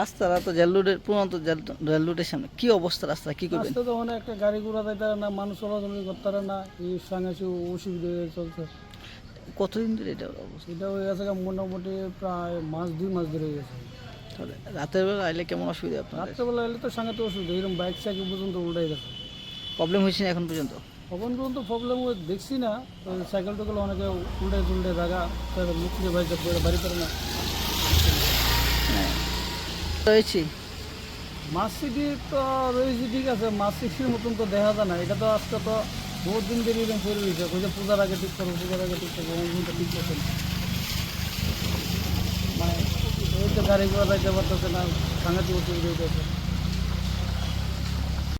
রাস্তাটা তো জেল রোডের পুরনো তো জেল রোডের সামনে। কি অবস্থা রাস্তা? কি করবেন? রাস্তা তো অনেক একটা গাড়ি ঘোড়া যাইতে না মানুষ চলাচল করতে পারে না এই সঙ্গে অসুবিধা হয়ে চলছে। কতদিন ধরে এটা অবস্থা? এটা হয়ে গেছে মোটামুটি প্রায় মাস দুই মাস ধরে হয়ে গেছে। তাহলে রাতের বেলা আইলে কেমন অসুবিধা আপনার রাত্রেবেলা এলে তো সঙ্গে তো অসুবিধা এরকম বাইক সাইকেল পর্যন্ত উল্টাই গেছে। প্রবলেম হয়েছে না এখন পর্যন্ত? কখন পর্যন্ত প্রবলেম দেখছি না সাইকেল টোকেল অনেকে উল্টে টুল্টে জায়গা মুখে বাইক বাড়ি পারে না। রয়েছি। মাছ সিটি তো রয়েছে, ঠিক আছে। মাছ সিটির মতন তো দেখা যায় না। এটা তো আজকে তো বহুত দিন ধরে এরকম করে রয়েছে। যে পূজার আগে ঠিক করব, পূজার আগে ঠিক করব দিন ঠিক করছে। মানে ওই তো গাড়ি ঘোড়া যাইতে পারতেছে না, সাংঘাতিক অসুবিধা হইতেছে।